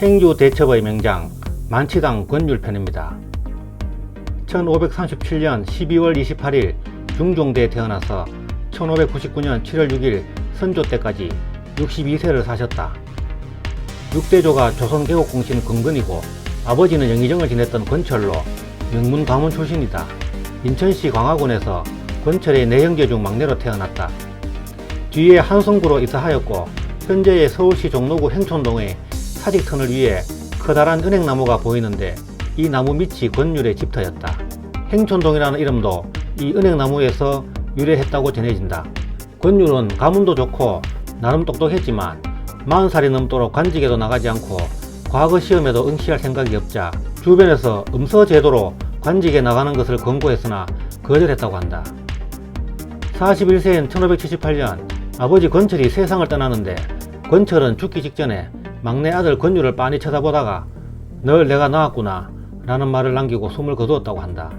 행주 대첩의 명장 만치당 권율편입니다. 1537년 12월 28일 중종대에 태어나서 1599년 7월 6일 선조 때까지 62세를 사셨다. 6대조가 조선 개국 공신 근근이고 아버지는 영의정을 지냈던 권철로 명문 가문 출신이다. 인천시 광화군에서 권철의 내형제 중 막내로 태어났다. 뒤에 한성구로 입사하였고 현재의 서울시 종로구 행촌동의 사직터를 위해 커다란 은행나무가 보이는데 이 나무 밑이 권율의 집터였다. 행촌동이라는 이름도 이 은행나무에서 유래했다고 전해진다. 권율은 가문도 좋고 나름 똑똑했지만 40살이 넘도록 관직에도 나가지 않고 과거 시험에도 응시할 생각이 없자 주변에서 음서 제도로 관직에 나가는 것을 권고했으나 거절했다고 한다. 41세인 1578년 아버지 권철이 세상을 떠나는데 권철은 죽기 직전에 막내 아들 권율을 빤히 쳐다보다가 널 내가 낳았구나 라는 말을 남기고 숨을 거두었다고 한다.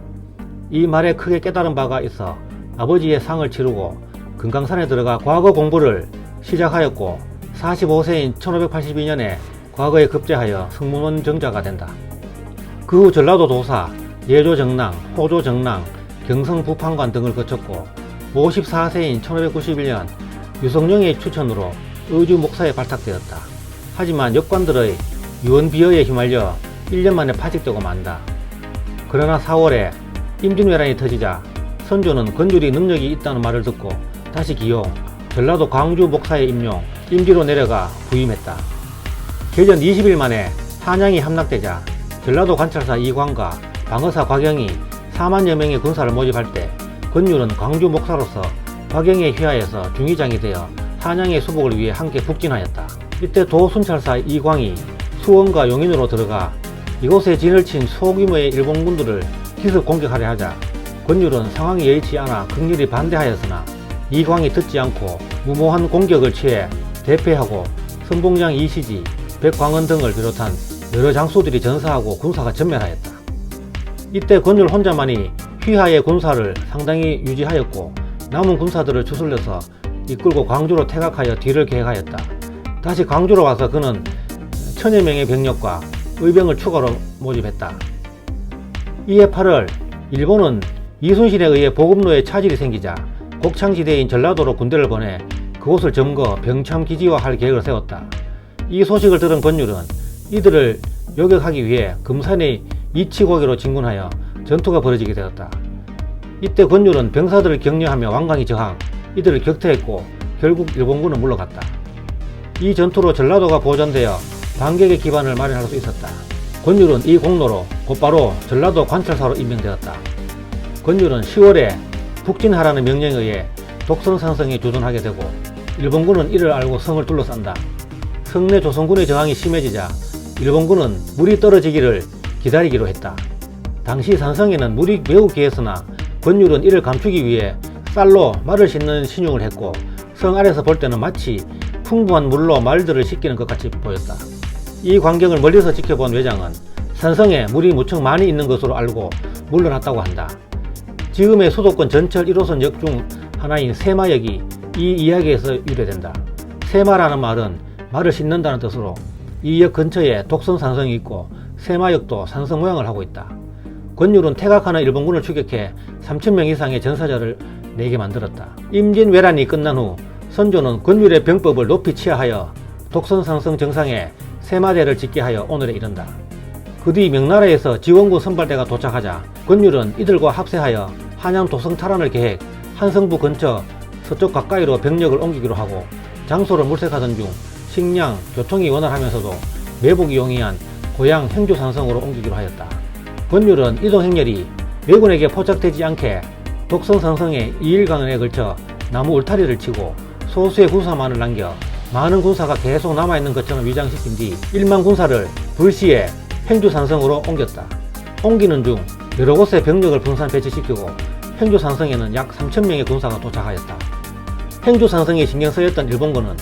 이 말에 크게 깨달은 바가 있어 아버지의 상을 치르고 금강산에 들어가 과거 공부를 시작하였고 45세인 1582년에 과거에 급제하여 승무원 정자가 된다. 그 후 전라도 도사, 예조 정랑, 호조 정랑, 경성 부판관 등을 거쳤고 54세인 1591년 유성룡의 추천으로 의주 목사에 발탁되었다. 하지만 역관들의 유언 비어에 휘말려 1년 만에 파직되고 만다. 그러나 4월에 임진왜란이 터지자 선조는 권율이 능력이 있다는 말을 듣고 다시 기용, 전라도 광주 목사에 임용, 임기로 내려가 부임했다. 개전 20일 만에 한양이 함락되자 전라도 관찰사 이광과 방어사 곽영이 4만여 명의 군사를 모집할 때 권율은 광주 목사로서 곽영의 휘하에서 중위장이 되어 한양의 수복을 위해 함께 북진하였다. 이때 도순찰사 이광이 수원과 용인으로 들어가 이곳에 진을 친 소규모의 일본군들을 기습 공격하려 하자 권율은 상황이 여의치 않아 극렬히 반대하였으나 이광이 듣지 않고 무모한 공격을 취해 대패하고 선봉장 이시지, 백광원 등을 비롯한 여러 장수들이 전사하고 군사가 전멸하였다. 이때 권율 혼자만이 휘하의 군사를 상당히 유지하였고 남은 군사들을 추슬려서 이끌고 광주로 퇴각하여 뒤를 계획하였다. 다시 광주로 와서 그는 천여 명의 병력과 의병을 추가로 모집했다. 이해 8월 일본은 이순신에 의해 보급로에 차질이 생기자 곡창지대인 전라도로 군대를 보내 그곳을 점거 병참 기지화할 계획을 세웠다. 이 소식을 들은 권율은 이들을 요격하기 위해 금산의 이치고개로 진군하여 전투가 벌어지게 되었다. 이때 권율은 병사들을 격려하며 완강히 저항, 이들을 격퇴했고 결국 일본군은 물러갔다. 이 전투로 전라도가 보존되어 반격의 기반을 마련할 수 있었다. 권율은 이 공로로 곧바로 전라도 관찰사로 임명되었다. 권율은 10월에 북진하라는 명령에 의해 독성산성에 주둔하게 되고 일본군은 이를 알고 성을 둘러싼다. 성내 조선군의 저항이 심해지자 일본군은 물이 떨어지기를 기다리기로 했다. 당시 산성에는 물이 매우 귀했으나 권율은 이를 감추기 위해 쌀로 말을 싣는 신용을 했고 성 아래서 볼 때는 마치 풍부한 물로 말들을 씻기는 것 같이 보였다. 이 광경을 멀리서 지켜본 외장은 산성에 물이 무척 많이 있는 것으로 알고 물러났다고 한다. 지금의 수도권 전철 1호선 역 중 하나인 세마역이 이 이야기에서 유래된다. 세마라는 말은 말을 싣는다는 뜻으로 이 역 근처에 독선 산성이 있고 세마역도 산성 모양을 하고 있다. 권율은 퇴각하는 일본군을 추격해 3천명 이상의 전사자를 내게 만들었다. 임진왜란이 끝난 후 선조는 권율의 병법을 높이 치하하여 독선산성 정상에 세마대를 짓게 하여 오늘에 이른다. 그 뒤 명나라에서 지원군 선발대가 도착하자 권율은 이들과 합세하여 한양 도성 탈환을 계획 한성부 근처 서쪽 가까이로 병력을 옮기기로 하고 장소를 물색하던 중 식량, 교통이 원활하면서도 매복이 용이한 고향 행주산성으로 옮기기로 하였다. 권율은 이동 행렬이 왜군에게 포착되지 않게 독성산성의 2일간에 걸쳐 나무 울타리를 치고 소수의 군사만을 남겨 많은 군사가 계속 남아있는 것처럼 위장시킨 뒤 1만 군사를 불시에 행주산성으로 옮겼다. 옮기는 중 여러 곳에 병력을 분산 배치시키고 행주산성에는 약 3천명의 군사가 도착하였다. 행주산성에 신경 쓰였던 일본군은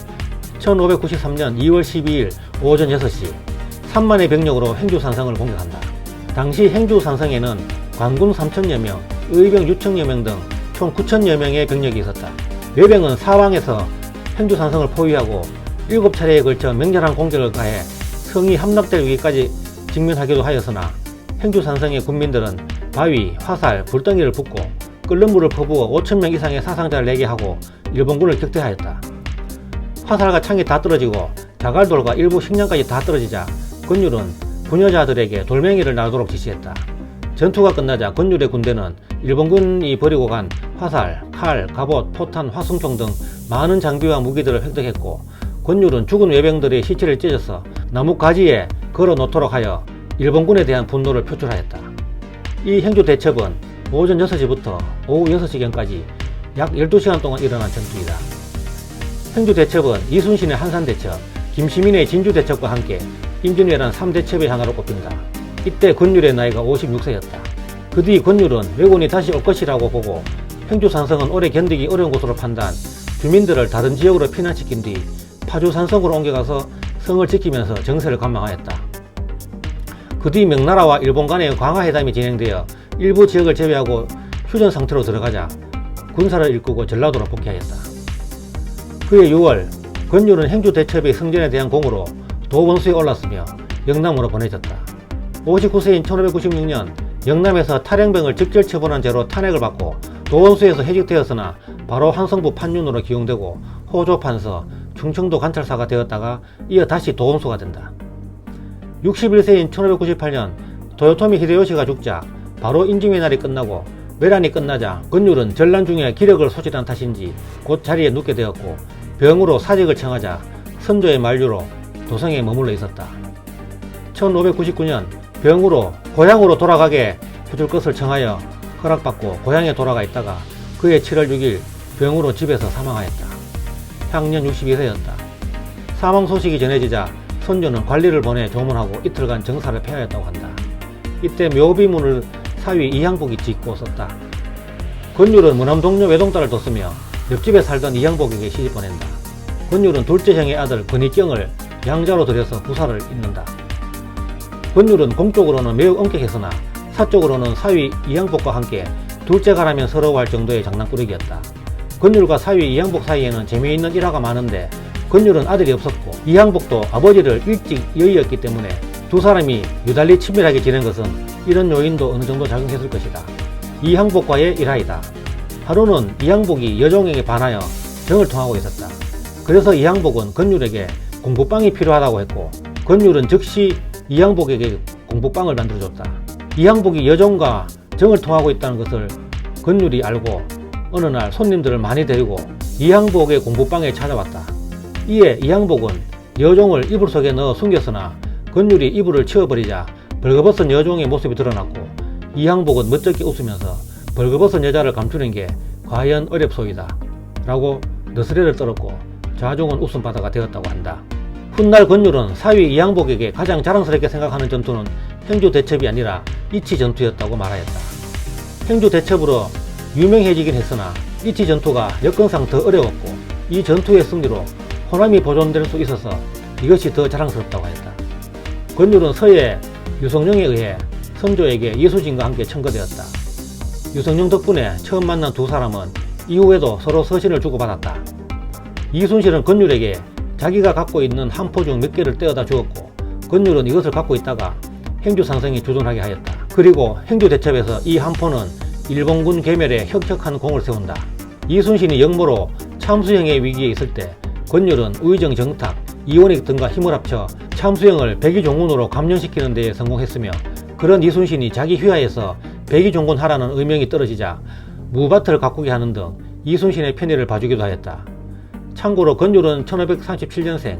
1593년 2월 12일 오전 6시 3만의 병력으로 행주산성을 공격한다. 당시 행주산성에는 관군 3천여 명, 의병 6천여 명 등 총 9천여 명의 병력이 있었다. 외병은 사왕에서 행주산성을 포위하고 7차례에 걸쳐 맹렬한 공격을 가해 성이 함락될 위기까지 직면하기도 하였으나 행주산성의 군민들은 바위, 화살, 불덩이를 붓고 끓는 물을 퍼부어 5천명 이상의 사상자를 내게 하고 일본군을 격퇴하였다. 화살과 창이 다 떨어지고 자갈돌과 일부 식량까지 다 떨어지자 권율은 부녀자들에게 돌멩이를 나누도록 지시했다. 전투가 끝나자 권율의 군대는 일본군이 버리고 간 화살, 칼, 갑옷, 포탄, 화승총 등 많은 장비와 무기들을 획득했고 권율은 죽은 외병들의 시체를 찢어서 나무 가지에 걸어 놓도록 하여 일본군에 대한 분노를 표출하였다. 이 행주 대첩은 오전 6시부터 오후 6시경까지 약 12시간 동안 일어난 전투이다. 행주 대첩은 이순신의 한산 대첩, 김시민의 진주 대첩과 함께 임진왜란 3대첩의 하나로 꼽힌다. 이때 권율의 나이가 56세였다. 그 뒤 권율은 왜군이 다시 올 것이라고 보고 행주산성은 오래 견디기 어려운 곳으로 판단, 주민들을 다른 지역으로 피난시킨 뒤 파주산성으로 옮겨가서 성을 지키면서 정세를 관망하였다. 그 뒤 명나라와 일본 간의 광화회담이 진행되어 일부 지역을 제외하고 휴전 상태로 들어가자 군사를 일구고 전라도로 복귀하였다. 그해 6월 권율은 행주 대첩의 승전에 대한 공으로 도원수에 올랐으며 영남으로 보내졌다. 59세인 1596년 영남에서 탈영병을 직절 처분한 죄로 탄핵을 받고 도원수에서 해직되었으나 바로 한성부 판윤으로 기용되고 호조 판서, 충청도 관찰사가 되었다가 이어 다시 도원수가 된다. 61세인 1598년 도요토미 히데요시가 죽자 바로 인증의 날이 끝나고 외란이 끝나자 권율은 전란 중에 기력을 소진한 탓인지 곧 자리에 눕게 되었고 병으로 사직을 청하자 선조의 만류로 도성에 머물러 있었다. 1599년 병으로 고향으로 돌아가게 해줄 것을 청하여 허락받고 고향에 돌아가 있다가 그해 7월 6일 병으로 집에서 사망하였다. 향년 62세였다. 사망 소식이 전해지자 선조는 관리를 보내 조문하고 이틀간 정사를 폐하였다고 한다. 이때 묘비문을 사위 이향복이 짓고 썼다. 권율은 무남 동료 외동딸을 뒀으며 옆집에 살던 이향복에게 시집 보낸다. 권율은 둘째 형의 아들 권희경을 양자로 들여서 부사를 잇는다. 권율은 공적으로는 매우 엄격했으나 사적으로는 사위 이양복과 함께 둘째 가라면 서러워할 정도의 장난꾸러기였다. 권율과 사위 이양복 사이에는 재미있는 일화가 많은데 권율은 아들이 없었고 이양복도 아버지를 일찍 여의었기 때문에 두 사람이 유달리 친밀하게 지낸 것은 이런 요인도 어느 정도 작용했을 것이다. 이양복과의 일화이다. 하루는 이양복이 여종에게 반하여 정을 통하고 있었다. 그래서 이양복은 권율에게 공부방이 필요하다고 했고 권율은 즉시 이양복에게 공부방을 만들어줬다. 이양복이 여종과 정을 통하고 있다는 것을 권율이 알고 어느 날 손님들을 많이 데리고 이양복의 공부방에 찾아왔다. 이에 이양복은 여종을 이불 속에 넣어 숨겼으나 권율이 이불을 치워버리자 벌거벗은 여종의 모습이 드러났고 이양복은 멋쩍게 웃으면서 벌거벗은 여자를 감추는 게 과연 어렵소이다 라고 너스레를 떨었고 좌종은 웃음바다가 되었다고 한다. 훗날 권율은 사위 이양복에게 가장 자랑스럽게 생각하는 전투는 행주 대첩이 아니라 이치 전투였다고 말하였다. 행주 대첩으로 유명해지긴 했으나 이치 전투가 여건상 더 어려웠고 이 전투의 승리로 호남이 보존될 수 있어서 이것이 더 자랑스럽다고 하였다. 권율은 서해 유성룡에 의해 선조에게 예수진과 함께 청거되었다. 유성룡 덕분에 처음 만난 두 사람은 이후에도 서로 서신을 주고받았다. 이순실은 권율에게 자기가 갖고 있는 한포 중 몇 개를 떼어다 주었고 권율은 이것을 갖고 있다가 행주 상성에 주둔하게 하였다. 그리고 행주 대첩에서 이 한포는 일본군 괴멸에 혁혁한 공을 세운다. 이순신이 역모로 참수형의 위기에 있을 때 권율은 의정 정탁, 이원익 등과 힘을 합쳐 참수형을 백의종군으로 감련시키는 데에 성공했으며 그런 이순신이 자기 휘하에서 백의종군 하라는 의명이 떨어지자 무밭을 가꾸게 하는 등 이순신의 편의를 봐주기도 하였다. 참고로 권율은 1537년생,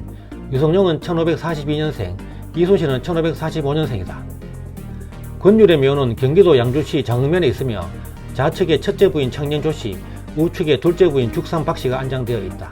유성룡은 1542년생, 이순신은 1545년생이다. 권율의 묘는 경기도 양주시 장흥면에 있으며 좌측에 첫째 부인 청년 조 씨, 우측에 둘째 부인 죽산 박씨가 안장되어 있다.